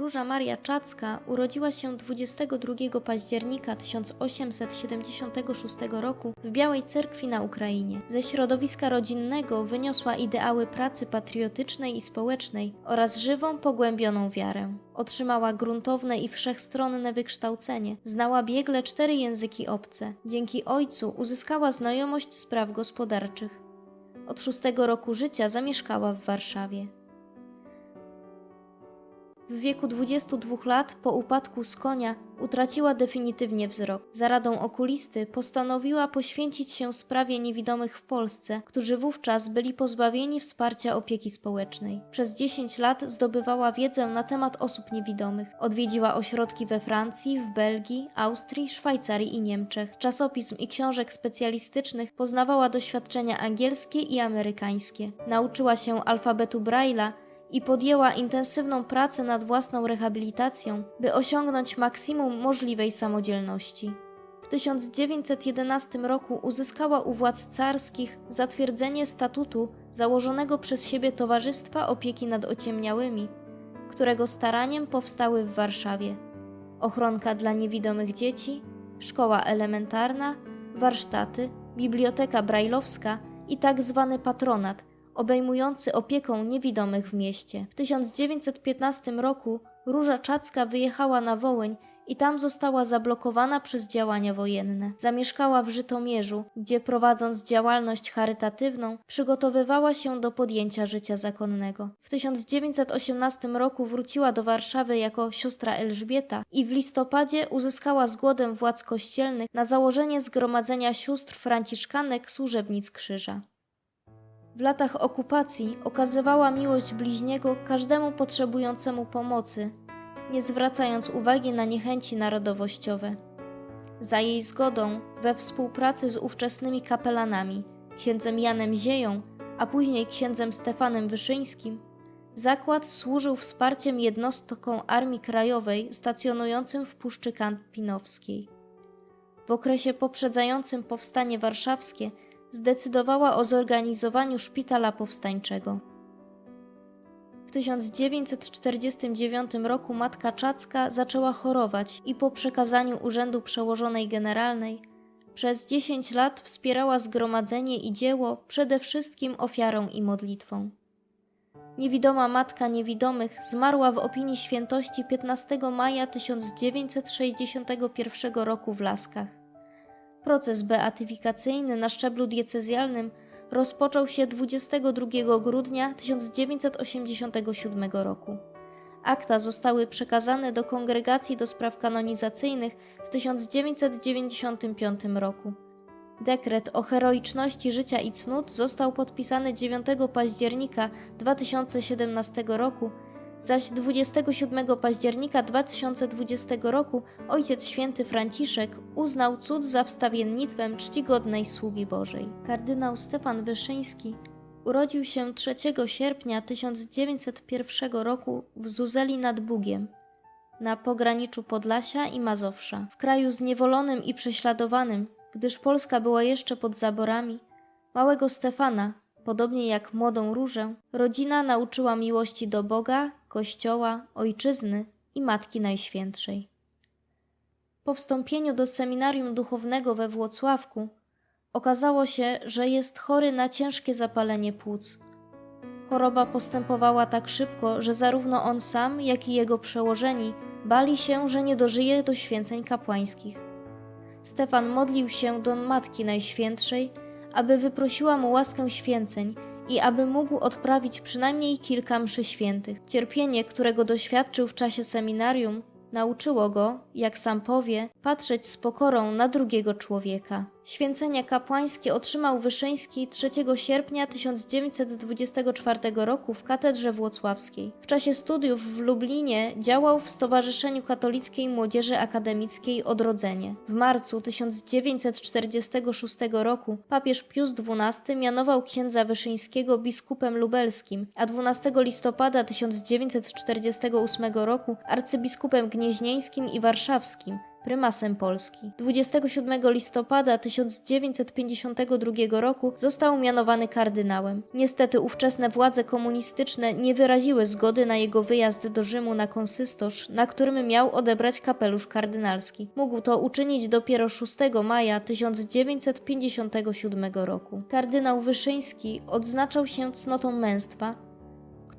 Róża Maria Czacka urodziła się 22 października 1876 roku w Białej Cerkwi na Ukrainie. Ze środowiska rodzinnego wyniosła ideały pracy patriotycznej i społecznej oraz żywą, pogłębioną wiarę. Otrzymała gruntowne i wszechstronne wykształcenie, znała biegle cztery języki obce. Dzięki ojcu uzyskała znajomość spraw gospodarczych. Od szóstego roku życia zamieszkała w Warszawie. W wieku 22 lat po upadku z konia utraciła definitywnie wzrok. Za radą okulisty postanowiła poświęcić się sprawie niewidomych w Polsce, którzy wówczas byli pozbawieni wsparcia opieki społecznej. Przez 10 lat zdobywała wiedzę na temat osób niewidomych. Odwiedziła ośrodki we Francji, w Belgii, Austrii, Szwajcarii i Niemczech. Z czasopism i książek specjalistycznych poznawała doświadczenia angielskie i amerykańskie. Nauczyła się alfabetu Braille'a i podjęła intensywną pracę nad własną rehabilitacją, by osiągnąć maksimum możliwej samodzielności. W 1911 roku uzyskała u władz carskich zatwierdzenie statutu założonego przez siebie Towarzystwa Opieki nad Ociemniałymi, którego staraniem powstały w Warszawie ochronka dla niewidomych dzieci, szkoła elementarna, warsztaty, biblioteka brajlowska i tak zwany patronat, obejmujący opieką niewidomych w mieście. W 1915 roku Róża Czacka wyjechała na Wołyń i tam została zablokowana przez działania wojenne. Zamieszkała w Żytomierzu, gdzie prowadząc działalność charytatywną, przygotowywała się do podjęcia życia zakonnego. W 1918 roku wróciła do Warszawy jako siostra Elżbieta i w listopadzie uzyskała zgodę władz kościelnych na założenie Zgromadzenia Sióstr Franciszkanek Służebnic Krzyża. W latach okupacji okazywała miłość bliźniego każdemu potrzebującemu pomocy, nie zwracając uwagi na niechęci narodowościowe. Za jej zgodą, we współpracy z ówczesnymi kapelanami, księdzem Janem Zieją, a później księdzem Stefanem Wyszyńskim, zakład służył wsparciem jednostkom Armii Krajowej stacjonującym w Puszczy Kampinowskiej. W okresie poprzedzającym powstanie warszawskie zdecydowała o zorganizowaniu szpitala powstańczego. W 1949 roku matka Czacka zaczęła chorować i po przekazaniu urzędu przełożonej generalnej przez 10 lat wspierała zgromadzenie i dzieło przede wszystkim ofiarą i modlitwą. Niewidoma matka niewidomych zmarła w opinii świętości 15 maja 1961 roku w Laskach. Proces beatyfikacyjny na szczeblu diecezjalnym rozpoczął się 22 grudnia 1987 roku. Akta zostały przekazane do Kongregacji do Spraw Kanonizacyjnych w 1995 roku. Dekret o heroiczności życia i cnót został podpisany 9 października 2017 roku zaś 27 października 2020 roku Ojciec Święty Franciszek uznał cud za wstawiennictwem czcigodnej sługi Bożej. Kardynał Stefan Wyszyński urodził się 3 sierpnia 1901 roku w Zuzeli nad Bugiem, na pograniczu Podlasia i Mazowsza, w kraju zniewolonym i prześladowanym, gdyż Polska była jeszcze pod zaborami. Małego Stefana, podobnie jak młodą różę, rodzina nauczyła miłości do Boga Kościoła, Ojczyzny i Matki Najświętszej. Po wstąpieniu do seminarium duchownego we Włocławku okazało się, że jest chory na ciężkie zapalenie płuc. Choroba postępowała tak szybko, że zarówno on sam, jak i jego przełożeni bali się, że nie dożyje do święceń kapłańskich. Stefan modlił się do Matki Najświętszej, aby wyprosiła mu łaskę święceń i aby mógł odprawić przynajmniej kilka mszy świętych. Cierpienie, którego doświadczył w czasie seminarium, nauczyło go, jak sam powie, patrzeć z pokorą na drugiego człowieka. Święcenia kapłańskie otrzymał Wyszyński 3 sierpnia 1924 roku w katedrze włocławskiej. W czasie studiów w Lublinie działał w Stowarzyszeniu Katolickiej Młodzieży Akademickiej Odrodzenie. W marcu 1946 roku papież Pius XII mianował księdza Wyszyńskiego biskupem lubelskim, a 12 listopada 1948 roku arcybiskupem gnieźnieńskim i warszawskim, prymasem Polski. 27 listopada 1952 roku został mianowany kardynałem. Niestety ówczesne władze komunistyczne nie wyraziły zgody na jego wyjazd do Rzymu na konsystosz, na którym miał odebrać kapelusz kardynalski. Mógł to uczynić dopiero 6 maja 1957 roku. Kardynał Wyszyński odznaczał się cnotą męstwa,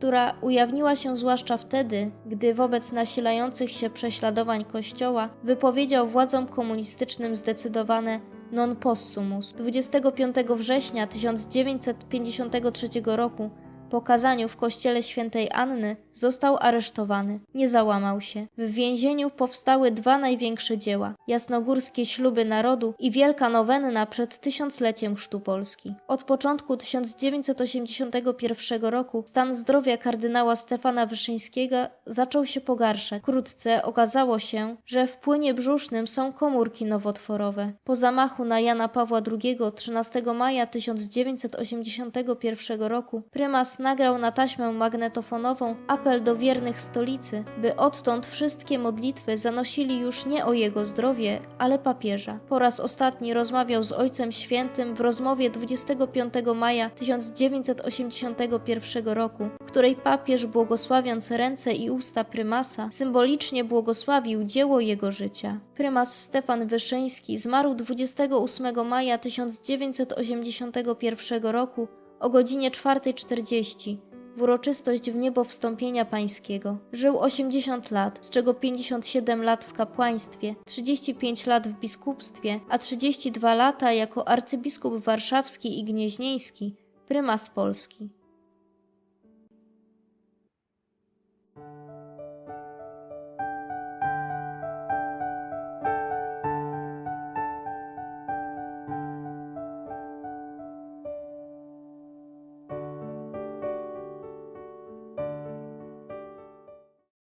która ujawniła się zwłaszcza wtedy, gdy wobec nasilających się prześladowań Kościoła wypowiedział władzom komunistycznym zdecydowane non possumus. 25 września 1953 roku po kazaniu w kościele świętej Anny został aresztowany. Nie załamał się. W więzieniu powstały dwa największe dzieła: Jasnogórskie śluby narodu i Wielka Nowenna przed tysiącleciem chrztu Polski. Od początku 1981 roku stan zdrowia kardynała Stefana Wyszyńskiego zaczął się pogarszać. Wkrótce okazało się, że w płynie brzusznym są komórki nowotworowe. Po zamachu na Jana Pawła II 13 maja 1981 roku prymas nagrał na taśmę magnetofonową apel do wiernych stolicy, by odtąd wszystkie modlitwy zanosili już nie o jego zdrowie, ale papieża. Po raz ostatni rozmawiał z Ojcem Świętym w rozmowie 25 maja 1981 roku, w której papież błogosławiąc ręce i usta prymasa symbolicznie błogosławił dzieło jego życia. Prymas Stefan Wyszyński zmarł 28 maja 1981 roku o godzinie 4.40 w uroczystość w niebo wstąpienia pańskiego. Żył 80 lat, z czego 57 lat w kapłaństwie, 35 lat w biskupstwie, a 32 lata jako arcybiskup warszawski i gnieźnieński, prymas Polski.